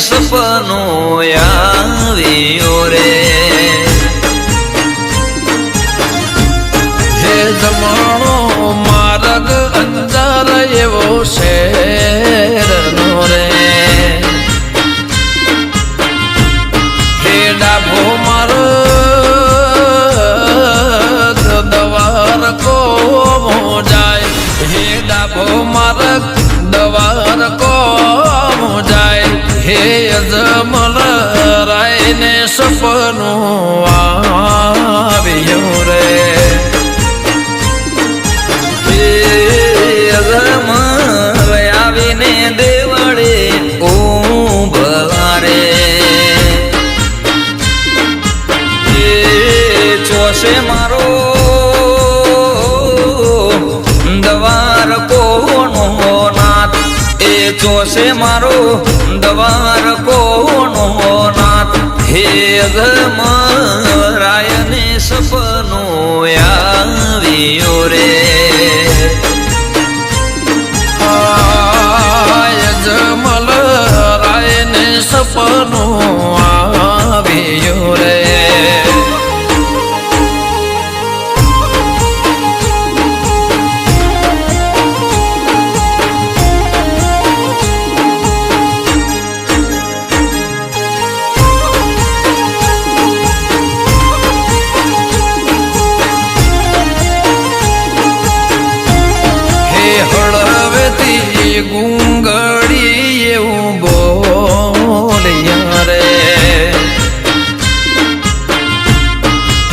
સપનું આવ્યું રે. હે જમાણો માર્ગ અંદર એવો શેરનો રે. હે ડાભો હે અજમલ રાય ને સપનું આવ્યું રે. આવીને દેવળે ઊભા રે એ ચોસે મારો ચોસે મારો દવાર કોનો નાથ? હે રાયને સપનો આવ્યો રે. ગુંગળી એવું બોલ્યા રે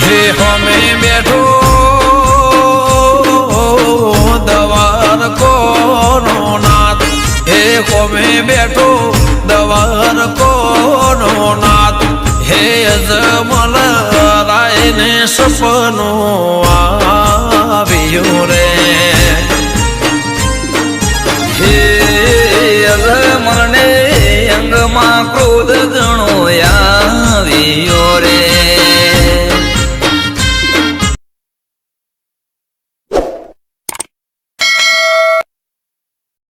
હે હમે બેઠો દવાર કોનો નાથ. હે હમે બેઠો દવાર કોનો નાથ. હે સપનું આવ્યું ಕ್ರೋಧದ